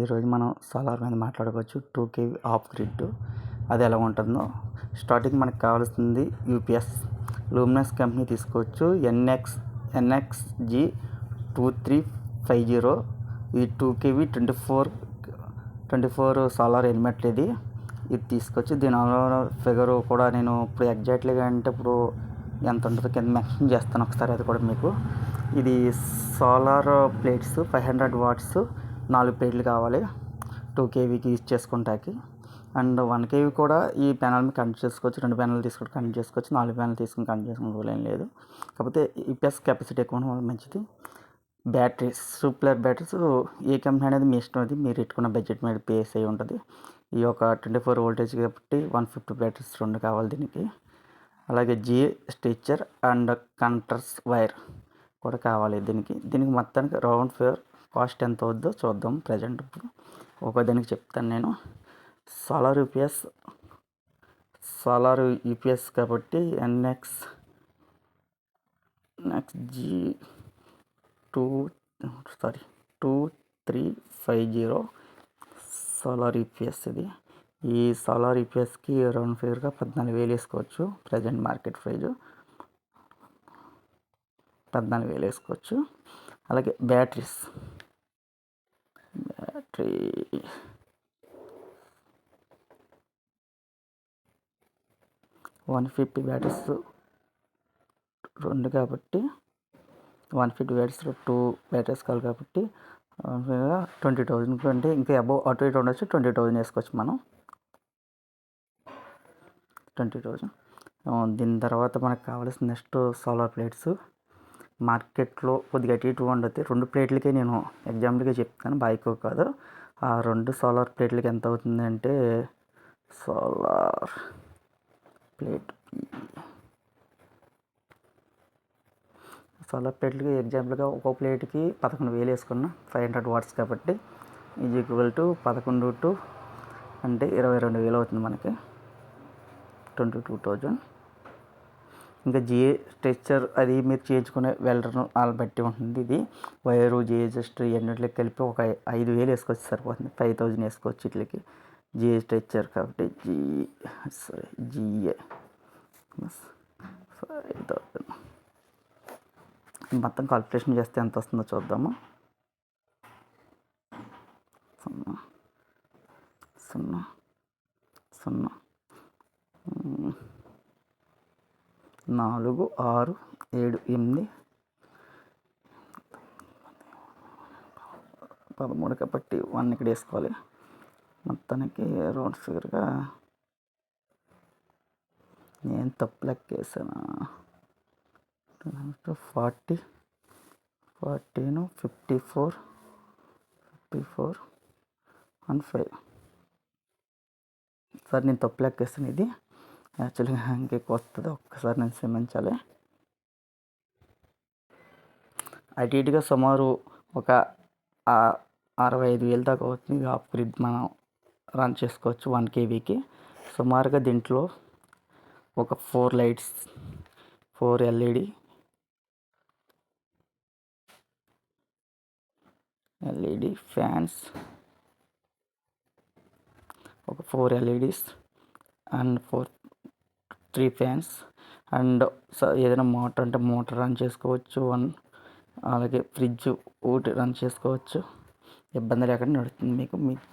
ఈరోజు మనం సోలార్ మీద మాట్లాడుకోవచ్చు. Two KV off grid. అది ఎలా ఉంటుందో. స్టార్టింగ్ మనకు కావాల్సింది యూపీఎస్. లూమినస్ కంపెనీ తీసుకోవచ్చు. NX NX G two three five zero. ఇది two KV twenty four twenty four solar helmet ఇది. ఇది తీసుకోవచ్చు. దీని ఫిగర్ కూడా నేను ఇప్పుడు ఎగ్జాక్ట్లీగా అంటే ఇప్పుడు ఎంత ఉంటుందో కింద మెన్షన్ చేస్తాను ఒకసారి అది కూడా మీకు. ఇది solar plates five hundred watts. నాలుగు ప్లేట్లు కావాలి. టూ కేవీకి యూజ్ చేసుకుంటాకి. అండ్ వన్ కేవీ కూడా ఈ ప్యానల్ మీద కనెక్ట్ చేసుకోవచ్చు. రెండు ప్యానల్ తీసుకొని కనెక్ట్ చేసుకోవచ్చు. నాలుగు ప్యానల్ తీసుకుని కనెక్ట్ చేసుకుని రూల్ ఏం లేదు. కాకపోతే ఈపీఎస్ కెపాసిటీ ఎక్కువ ఉండడం మంచిది. బ్యాటరీస్ సూపర్ బ్యాటరీస్ ఏ కంపెనీ అనేది మీ ఇష్టం అది. మీరు పెట్టుకున్న బడ్జెట్ మీద పేస్ అయి ఉంటుంది. ఈ యొక్క ట్వంటీ ఫోర్ వోల్టేజ్ కాబట్టి వన్ ఫిఫ్టీ బ్యాటరీస్ రెండు కావాలి దీనికి. అలాగే జీ స్టిచ్చర్ అండ్ కంట్రస్ వైర్ కూడా కావాలి దీనికి. దీనికి మొత్తానికి రౌండ్ ఫేర్ కాస్ట్ ఎంత అవుద్దో చూద్దాం ప్రజెంట్ ఇప్పుడు. ఒక దానికి చెప్తాను నేను. సోలార్ యూపీఎస్ సోలార్ యూపీఎస్ కాబట్టి NX next G two sorry two three five zero solar UPS ఇది. ఈ సోలార్ యూపీఎస్కి రౌండ్ ఫిగర్గా పద్నాలుగు వేలు వేసుకోవచ్చు. ప్రజెంట్ మార్కెట్ ప్రైజు పద్నాలుగు వేలు వేసుకోవచ్చు. అలాగే batteries tree one fifty batteries రెండు కాబట్టి one fifty batteries two batteries కావాలి కాబట్టి ట్వంటీ థౌజండ్ అంటే ఇంకా అబౌవ్ అటు ఇటు ఉండొచ్చు ట్వంటీ థౌజండ్ వేసుకోవచ్చు మనం. Twenty thousand. దీని తర్వాత మనకు కావాల్సిన నెక్స్ట్ సోలార్ ప్లేట్స్ మార్కెట్లో కొద్దిగా అటు ఇటు ఉండదు రెండు ప్లేట్లకే నేను ఎగ్జాంపుల్గా చెప్తాను. బైక్ కాదు. ఆ రెండు సోలార్ ప్లేట్లకి ఎంత అవుతుంది అంటే సోలార్ ప్లేట్ సోలార్ ప్లేట్లకి ఎగ్జాంపుల్గా ఒక్కో ప్లేట్కి పదకొండు వేలు వేసుకున్నా ఫైవ్ హండ్రెడ్ వాట్స్ కాబట్టి ఈజ్ ఈక్వల్ టు పదకొండు టు అంటే ఇరవై రెండు వేలు అవుతుంది మనకి. Twenty two thousand. ఇంకా జిఏ స్ట్రెచ్చర్ అది మీరు చేయించుకునే వెళ్ళడం వాళ్ళని బట్టి ఉంటుంది ఇది. వైరు జిఏ జస్ట్ ఎన్నిటికి కలిపి ఒక ఐదు వేలు వేసుకోవచ్చు సరిపోతుంది. ఫైవ్ థౌజండ్ వేసుకోవచ్చు ఇట్లకి. జిఏ స్ట్రెచ్చర్ కాబట్టి G sorry GA five thousand. మొత్తం కాల్కులేషన్ చేస్తే ఎంత వస్తుందో చూద్దాము. సున్నా. సున్నా. సున్నా. నాలుగు ఆరు ఏడు ఎనిమిది పదమూడు కాబట్టి వన్ ఇక్కడ వేసుకోవాలి. మొత్తానికి రౌండ్ ఫిగర్గా నేను తప్పు లెక్క వేసాను forty ఫార్టీను fifty four fifty four one five sir నేను తప్పు లెక్క ఇది. యాక్చువల్గా ఇంకెక్కువ వస్తుంది ఒక్కసారి నేను క్షమించాలి. అటు ఇటుగా సుమారు ఒక అరవై ఐదు వేలు దాకా అవుతుంది. ఆఫ్ గ్రిడ్ మనం రన్ చేసుకోవచ్చు వన్ కేవీకి. సుమారుగా దీంట్లో ఒక four lights four LED LED fans ఒక four LEDs and four three fans and ఏదైనా మోటార్ అంటే మోటార్ రన్ చేసుకోవచ్చు. వన్ అలాగే ఫ్రిడ్జ్ ఒకటి రన్ చేసుకోవచ్చు. ఇబ్బంది లేకుండా నడుస్తుంది మీకు. మీకు